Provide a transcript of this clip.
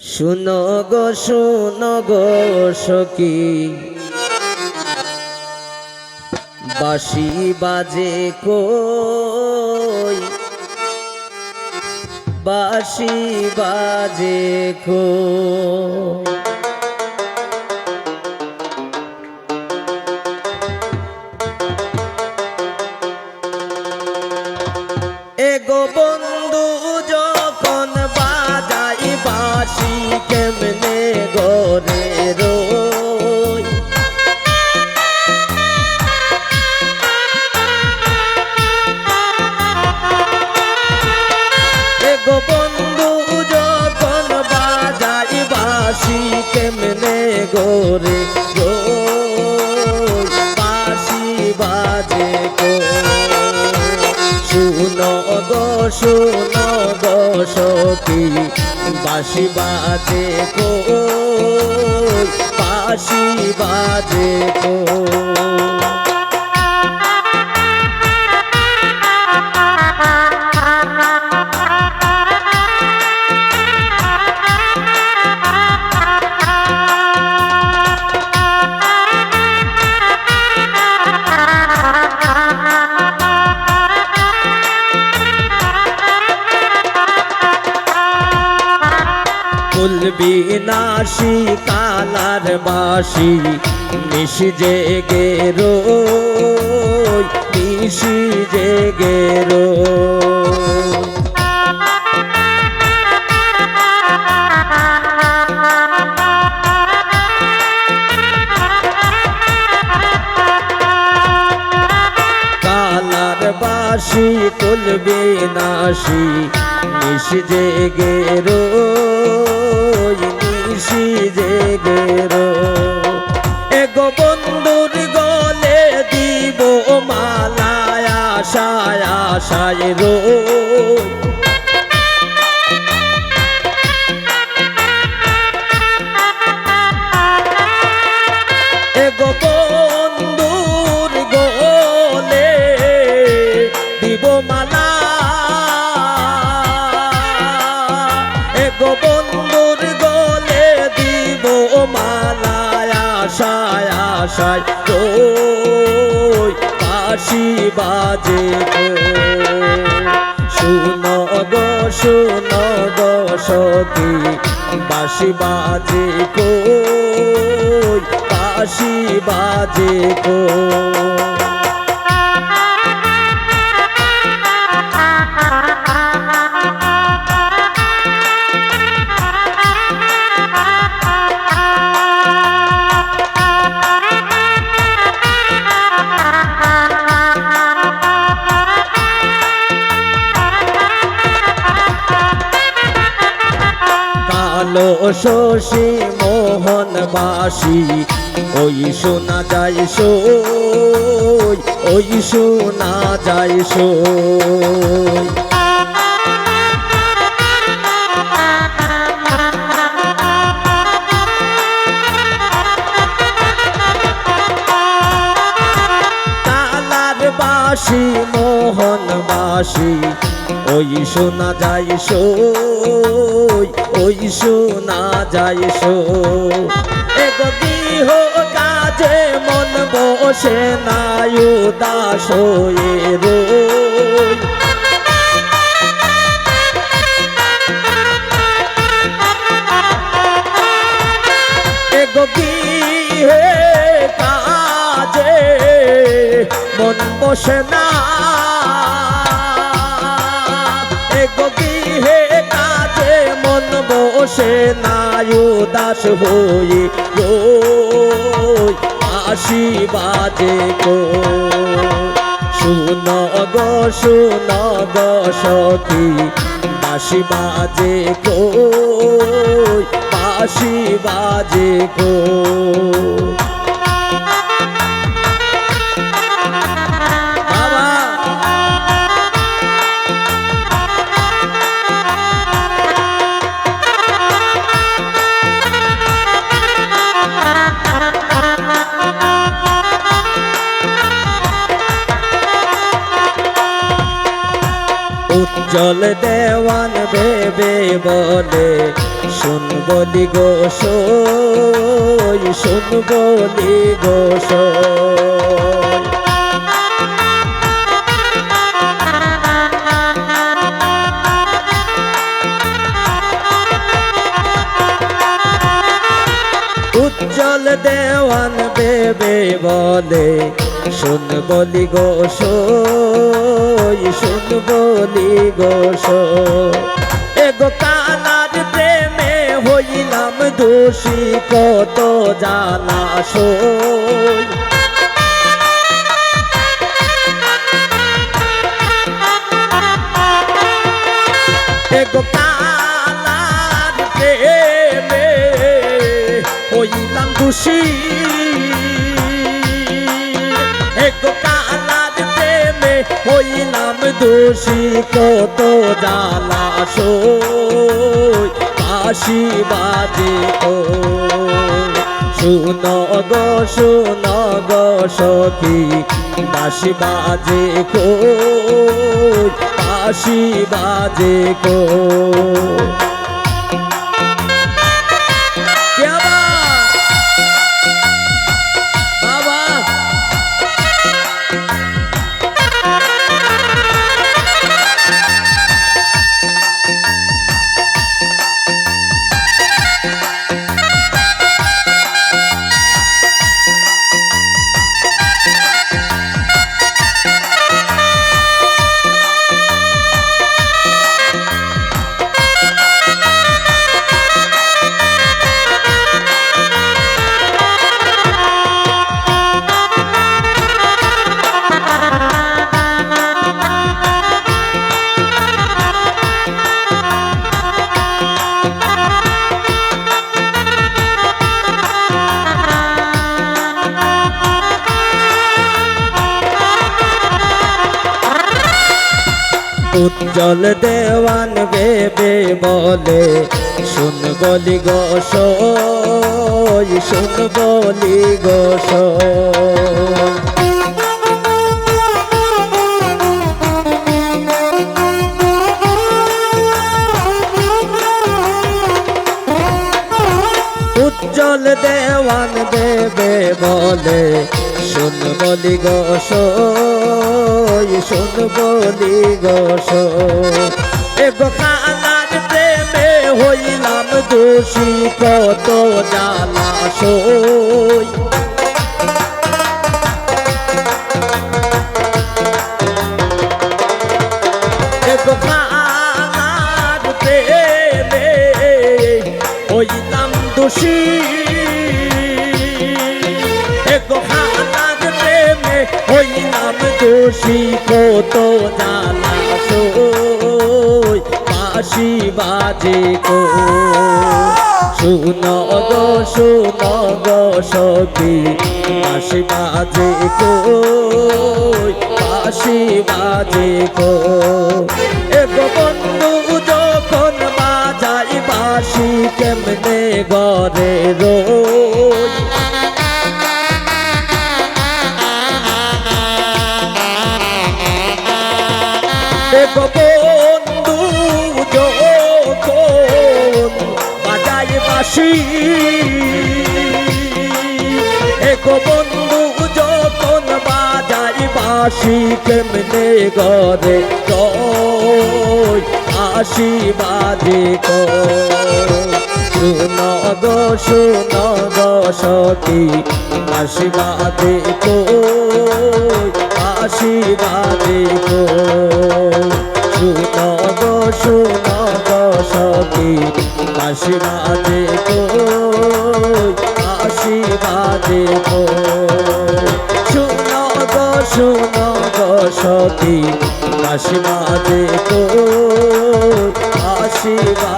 শুনো গো শুনো গো সখী। বাঁশি বাজে কই? বাসি বাজে কই? গরে গো পাশি বাজে গো। শুনো গো শুনো গো সখী বাসি বাজে গো। পাশি বাজে কো নাশি কালার বাসি নিশি জেগে রোই নিশি জেগে রোই। কালার বাসি, তুলবে নাসি নিশ জেগে রোই। নিশি জেগে রো এগো বন্ধুর গলে দিব মালায় আশায় আশায় রোই আশায় তোই বাসি বাজে শুনো গো শুনো গো সখী বাসি বাজে কই বাজে কো শশী মোহন বাসি ওই শোনা যায় সই ওই শোনা যায় সই। বাসি মোহন বাসি ওই শোনা যায় সই, ওই শোনা যায় গৃহ কাজে মন বসে না উদাস হয়ে কাজে মন বসে না বসে না উদাস হয়ে আসি বাজে গো শুন গো শুন গো সখী বাসি বাজে গো বাসি বাজে গো উজ্জ্বল দেওয়ান ভেবে বলে শুন বলি গো সই শুন বলি গো উজ্জ্বল দেওয়ান বেবে বলে শুন বলি গো সই শুন বলি গো সই এগো কানার প্রেমে হইলাম দোষী, কত জানা সই? এগো কানার প্রেমে হইলাম খুশি দোষী কত জ্বালা সই, কাশি বাজে ও শুন গো শুন গো, সখী, কাশি বাজে কো কাশি বাজে কো উজ্জ্বল দেওয়ান বেবে বলে, শুন বলি গো সই, শুন বলি গো সই। উজ্জ্বল দেওয়ান দেবে বলে শুন বলি গো, সই শুন বলি গো, সই। এগো কানার প্রেমে হইলাম দোষী, কত জানা সই। প্রেমে হইলাম দোষী দোষী কত জানা সই বাসি বাজে কো শুন গো শুন গো সখী বাসি বাজে কো বাসি বাজে কো এগো বন্ধু, যখন বাজাই বাসি কেমনে গরে রোজ বন্ধু যখন এগো বন্ধু যখন বাজাই বাসি কেমনে গরে বাসি বাজে শুন গো শুন গো সখী বাসি বাজে তো বাসি বাজে তো শুন গো। শুন গো সখী বাসি বাজে তো বাসি বাজে